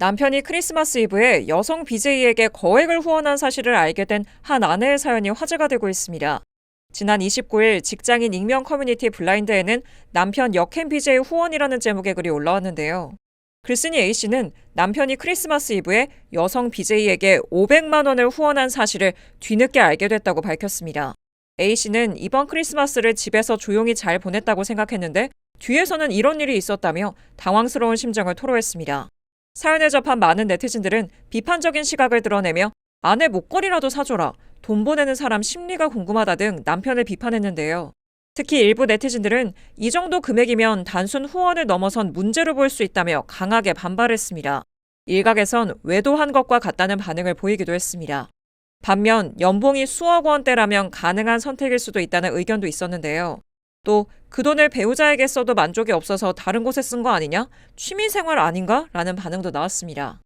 남편이 크리스마스 이브에 여성 BJ에게 거액을 후원한 사실을 알게 된 한 아내의 사연이 화제가 되고 있습니다. 지난 29일 직장인 익명 커뮤니티 블라인드에는 남편 역행 BJ 후원이라는 제목의 글이 올라왔는데요. 글쓴이 A씨는 남편이 크리스마스 이브에 여성 BJ에게 500만 원을 후원한 사실을 뒤늦게 알게 됐다고 밝혔습니다. A씨는 이번 크리스마스를 집에서 조용히 잘 보냈다고 생각했는데 뒤에서는 이런 일이 있었다며 당황스러운 심정을 토로했습니다. 사연을 접한 많은 네티즌들은 비판적인 시각을 드러내며 아내 목걸이라도 사줘라, 돈 보내는 사람 심리가 궁금하다 등 남편을 비판했는데요. 특히 일부 네티즌들은 이 정도 금액이면 단순 후원을 넘어선 문제로 볼 수 있다며 강하게 반발했습니다. 일각에선 외도한 것과 같다는 반응을 보이기도 했습니다. 반면 연봉이 수억 원대라면 가능한 선택일 수도 있다는 의견도 있었는데요. 또 그 돈을 배우자에게 써도 만족이 없어서 다른 곳에 쓴 거 아니냐? 취미생활 아닌가? 라는 반응도 나왔습니다.